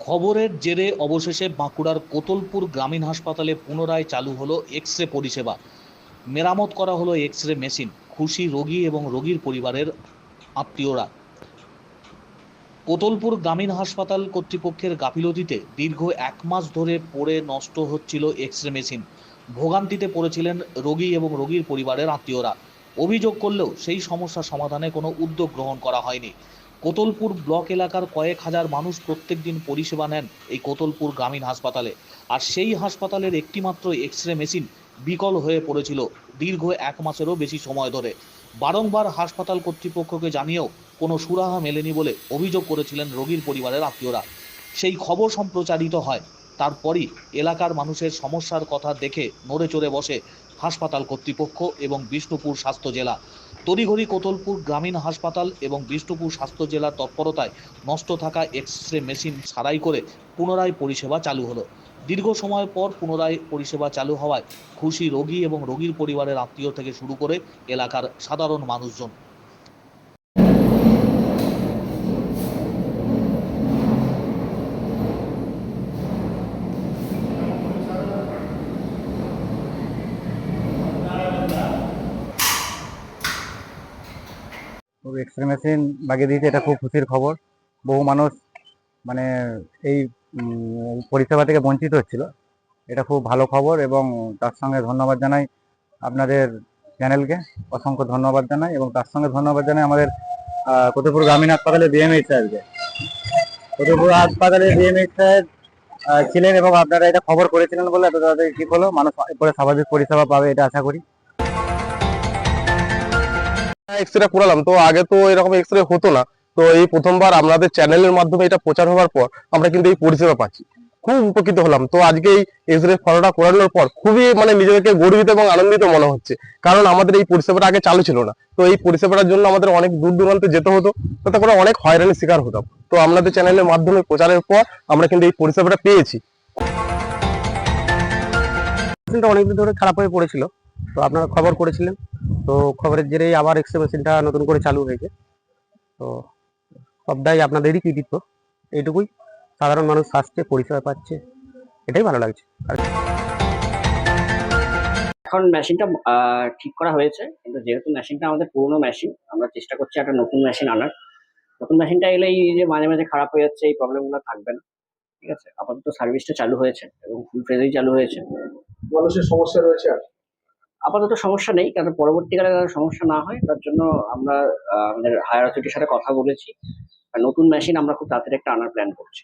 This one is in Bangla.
খবরের জেরে অবশেষে বাঁকুড়ার কোতলপুর গ্রামীণ হাসপাতালে পুনরায় চালু হলো এক্স রে পরিষেবা। মেরামত করা হলো এক্স রে মেশিন, খুশি রোগী এবং রোগীর পরিবারের আত্মীয়রা। কোতলপুর গ্রামীণ হাসপাতাল কর্তৃপক্ষের গাফিলতিতে দীর্ঘ এক মাস ধরে পড়ে নষ্ট হচ্ছিল এক্স রে মেশিন। ভোগান্তিতে পড়েছিলেন রোগী এবং রোগীর পরিবারের আত্মীয়রা। অভিযোগ করলেও সেই সমস্যা সমাধানে কোনো উদ্যোগ গ্রহণ করা হয়নি। কোতলপুর ব্লক এলাকার কয়েক হাজার মানুষ প্রত্যেক দিন পরিষেবা নেন এই কোতলপুর গ্রামীণ হাসপাতালে। আর সেই হাসপাতালের একটিমাত্র এক্স রে মেশিন বিকল হয়ে পড়েছিল দীর্ঘ এক মাসেরও বেশি সময় ধরে। বারংবার হাসপাতাল কর্তৃপক্ষকে জানিয়েও কোনো সুরাহা মেলেনি বলে অভিযোগ করেছিলেন রোগীর পরিবারের আত্মীয়রা। সেই খবর সম্প্রচারিত হয়, তারপরই এলাকার মানুষের সমস্যার কথা দেখে নড়ে চড়ে বসে হাসপাতাল কর্তৃপক্ষ এবং বিষ্ণুপুর স্বাস্থ্য জেলা। তড়িঘড়ি কোতলপুর গ্রামীণ হাসপাতাল এবং বিষ্ণুপুর স্বাস্থ্য জেলার তৎপরতায় নষ্ট থাকা এক্স রে মেশিন সারাই করে পুনরায় পরিষেবা চালু হলো। দীর্ঘ সময় পর পুনরায় পরিষেবা চালু হওয়ায় খুশি রোগী এবং রোগীর পরিবারের আত্মীয় থেকে শুরু করে এলাকার সাধারণ মানুষজন। এক্স রে মেশিন লাগিয়ে দিয়েছে, এটা খুব খুশির খবর। বহু মানুষ মানে এই পরিষেবা থেকে বঞ্চিত হচ্ছিল। এটা খুব ভালো খবর এবং তার সঙ্গে ধন্যবাদ জানাই আপনাদের চ্যানেলকে। অসংখ্য ধন্যবাদ জানাই এবং তার সঙ্গে ধন্যবাদ জানাই আমাদের কতুপুর গ্রামীণ হাসপাতালে বিএমএইচ সাহেবকে কতুপুর হাসপাতালে বিএমএইচ সাহেব ছিলেন এবং আপনারা এটা খবর করেছিলেন বলে এত তাড়াতাড়ি ঠিক হলো। মানুষ এরপরে স্বাভাবিক পরিষেবা পাবে এটা আশা করি। এক্স রে করালাম, তো আগে তো এরকম এক্স রে হতো না। তো এই প্রথমবার আপনাদের চ্যানেলের মাধ্যমে এটা প্রচার হওয়ার পর আমরা কিন্তু এই পরিষেবা পাচ্ছি। খুব উপকৃত হলাম। তো আজকে এই এক্স রে ফটোটা করানোর পর খুবই মানে নিজেকে গর্বিত এবং আনন্দিত মনে হচ্ছে। কারণ আমাদের এই পরিষেবাটা আগে চালু ছিল না। তো এই পরিষেবাটার জন্য আমাদের অনেক দূর দূরান্তে যেতে হতো। তাতে করে অনেক হয়রানির শিকার হতাম। তো আপনাদের চ্যানেলের মাধ্যমে প্রচারের পর আমরা কিন্তু এই পরিষেবাটা পেয়েছি। অনেকদিন ধরে খারাপ হয়ে পড়েছিল। তো আপনারা খবর করেছিলেন। তো খবরের জেরেই আবার এক্স মেশিনটা নতুন করে চালু হয়েছে। তো সবটাই আপনাদেরই কৃতিত্ব। এইটুকুই। সাধারণ মানুষ আসছে পরিষেবা পাচ্ছে। এটাই ভালো লাগছে। এখন মেশিনটা ঠিক করা হয়েছে। কিন্তু যেহেতু মেশিনটা আমাদের পুরনো মেশিন আমরা চেষ্টা করছি একটা নতুন মেশিন আনার। নতুন মেশিনটা এলে এই যে মাঝে মাঝে খারাপ হয়ে যাচ্ছে এই প্রবলেমগুলো থাকবে না। ঠিক আছে? আপাতত সার্ভিসটা চালু হয়েছে এবং ফুল ফ্রেজেই চালু হয়েছে। মানুষের সমস্যা রয়েছে আর আপাতত সমস্যা নেই, কারণ পরবর্তীকালে যাতে সমস্যা না হয়, তার জন্য আমরা আমাদের হায়ার অথরিটির সাথে কথা বলেছি। নতুন মেশিন আমরা খুব তাড়াতাড়ি একটা আনার প্ল্যান করছি।